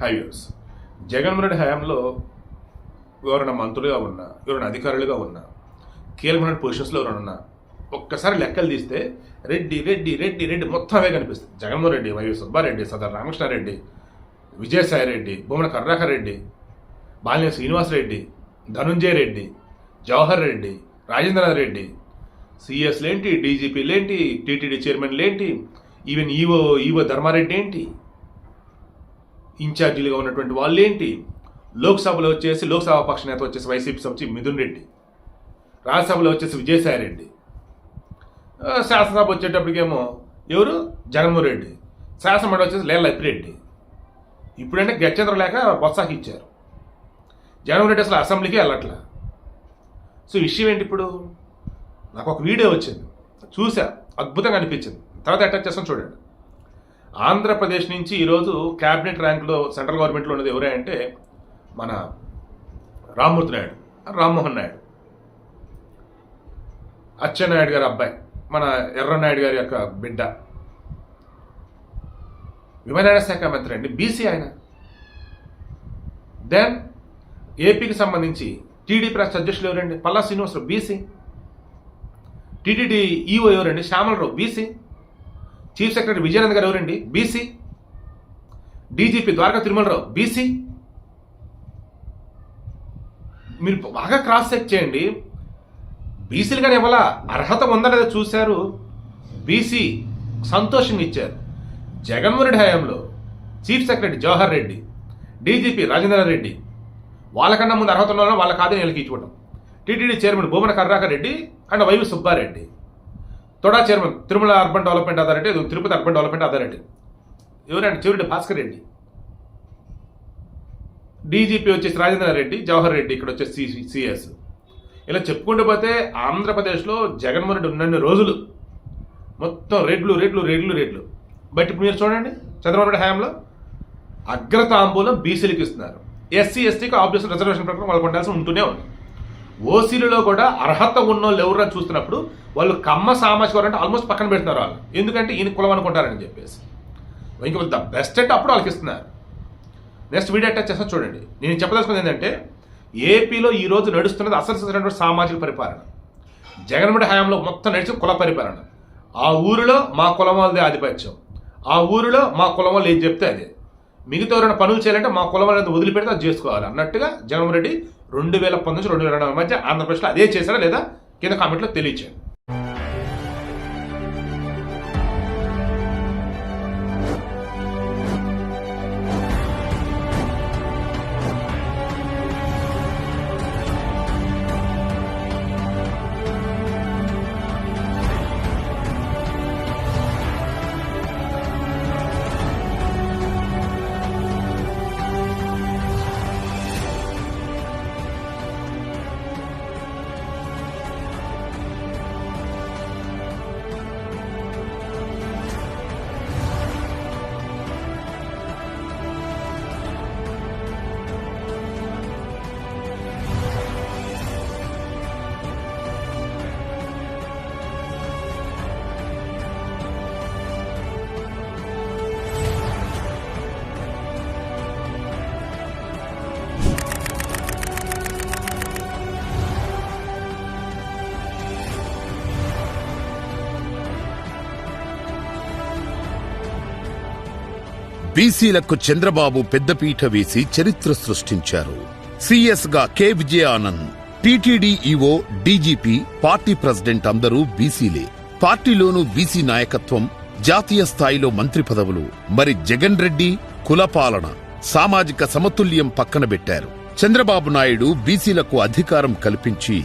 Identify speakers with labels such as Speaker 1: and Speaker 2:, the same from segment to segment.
Speaker 1: Highways. Jaganmohan Reddy హయాంలో ఎవరైనా మంత్రులుగా ఉన్నా ఎవరైనా అధికారులుగా ఉన్నా కీలకమైన పొజిషన్స్లో ఎవరైనా ఉన్నా ఒక్కసారి లెక్కలు తీస్తే రెడ్డి రెడ్డి రెడ్డి రెడ్డి మొత్తం అవే కనిపిస్తుంది జగన్మోహన్ రెడ్డి వైఎస్ సుబ్బారెడ్డి సదర్ రామకృష్ణారెడ్డి విజయసాయి రెడ్డి భూమన కరుణాకర్ రెడ్డి బాలినేని శ్రీనివాసరెడ్డి ధనుంజయ రెడ్డి జవహర్ రెడ్డి రాజేంద్రనాథ్ రెడ్డి సిఎస్లేంటి డీజీపీలేంటి టీటీడీ చైర్మన్లేంటి ఈవెన్ ఈవో ఈవో ధర్మారెడ్డి ఏంటి? ఇన్ఛార్జీలుగా ఉన్నటువంటి వాళ్ళు ఏంటి లోక్సభలో వచ్చేసి లోక్సభ పక్ష నేత వచ్చేసి వైసీపీ సంబంధించి మిథున్ రెడ్డి రాజ్యసభలో వచ్చేసి విజయసాయి రెడ్డి. శాసనసభ వచ్చేటప్పటికేమో ఎవరు? జగన్మోహన్ రెడ్డి. శాసనమండలి వచ్చేసి లేల అప్పిరెడ్డి ఇప్పుడంటే గత్యంతరం లేక ప్రోత్సాహించారు ఇచ్చారు. జగన్మోహన్ రెడ్డి అసలు అసెంబ్లీకి వెళ్ళట్లా. సో విషయం ఏంటి ఇప్పుడు? నాకు ఒక వీడియో వచ్చింది. చూసా. అద్భుతంగా అనిపించింది. తర్వాత అటాచ్ చేస్తాను చూడండి. ఆంధ్రప్రదేశ్ నుంచి ఈరోజు క్యాబినెట్ ర్యాంకులో సెంట్రల్ గవర్నమెంట్లో ఉన్నది ఎవరే అంటే మన రామ్మూర్తి నాయుడు రామ్మోహన్ నాయుడు. అచ్చెన్నాయుడు గారి అబ్బాయి మన ఎర్రనాయుడు గారి యొక్క బిడ్డ. విమానయాన శాఖ మంత్రి అండి బీసీ ఆయన. దెన్ ఏపీకి సంబంధించి టీడీపీ రాష్ట్ర అధ్యక్షులు ఎవరండి? Palla Srinivasa Rao BC. TTD EO ఎవరండి? Syamala Rao BC. Chief secretary Vijayanand గారు ఎవరండి? BC? DGP Dwaraka Tirumala Rao BC? మీరు బాగా క్రాస్ చెక్ చేయండి. బీసీలు కానీ ఇవ్వాల అర్హత ఉందా లేదా చూశారు? బీసీ సంతోషంగా ఇచ్చారు. జగన్మోహన్ రెడ్డి హయాంలో chief secretary Jawahar Reddy DGP Rajendra Reddy వాళ్ళకన్నా ముందు అర్హత ఉన్న వాళ్ళ కాదని వీళ్ళకి ఇచ్చుకోవడం TTD chairman Bhumana Karunakar Reddy and YV Subba Reddy. TUDA chairman Tirumala urban development authority Tirupati urban development authority. ఎవరండి? చివరెడ్డి భాస్కర్ రెడ్డి. డీజీపీ వచ్చేసి రాజేంద్ర రెడ్డి జవహర్ రెడ్డి ఇక్కడ వచ్చేసి సిఎస్. ఇలా చెప్పుకుంటూ పోతే ఆంధ్రప్రదేశ్లో జగన్మోహన్ రెడ్డి ఉన్నన్ని రోజులు మొత్తం రెడ్లు రెడ్లు రెడ్లు రెడ్లు. బట్ ఇప్పుడు మీరు చూడండి చంద్రబాబు నాయుడు హయాంలో అగ్రతాంబూలం బీసీలకు ఇస్తున్నారు. ఎస్సీ ఎస్టీకి ఆబ్వియస్ రిజర్వేషన్ ప్రకారం వాళ్ళకు ఉండాల్సి ఉంటూనే ఉంది. ఓసీలలో కూడా అర్హత ఉన్న వాళ్ళు చూస్తున్నప్పుడు వాళ్ళు కమ్మ సామాజిక అంటే ఆల్మోస్ట్ పక్కన పెడుతున్నారు వాళ్ళు. ఎందుకంటే ఈయన కులం అనుకుంటారని చెప్పేసి. ఇంకా ద బెస్ట్ అంటే అప్పుడు వాళ్ళకి ఇస్తున్నారు నెక్స్ట్ వీడియో అటాచ్ చేస్తా చూడండి. నేను చెప్పదలుచుకుంది ఏంటంటే ఏపీలో ఈ రోజు నడుస్తున్నది అసలు సామాజిక పరిపాలన. జగన్మోహన్ హయాంలో మొత్తం నడిచి కుల పరిపాలన. ఆ ఊరిలో మా కులం వాళ్ళదే ఆధిపత్యం. ఆ ఊరిలో మా కులం వాళ్ళు ఏం చెప్తే అదే. మిగతా ఎవరైనా పనులు చేయాలంటే మా కులం వాళ్ళని వదిలిపెడితే అది చేసుకోవాలి. అన్నట్టుగా జగన్మోహన్ రెడ్డి రెండు వేల పంతొమ్మిది నుంచి రెండు వేల రెండు మధ్య ఆంధ్రప్రదేశ్లో అదే చేశారా లేదా కింద కామెంట్లో తెలియచేయండి.
Speaker 2: బీసీలకు చంద్రబాబు పెద్దపీట వేసి చరిత్ర సృష్టించారు. సిఎస్గా K Vijayanand Anand TTD EO DGP party president అందరూ బీసీలే. పార్టీలోనూ బీసీ నాయకత్వం జాతీయ స్థాయిలో మంత్రి పదవులు మరి జగన్ రెడ్డి కులపాలన సామాజిక సమతుల్యం పక్కన పెట్టారు. చంద్రబాబు నాయుడు బీసీలకు అధికారం కల్పించి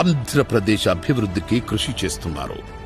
Speaker 2: ఆంధ్రప్రదేశ్ అభివృద్ధికి కృషి చేస్తున్నారు.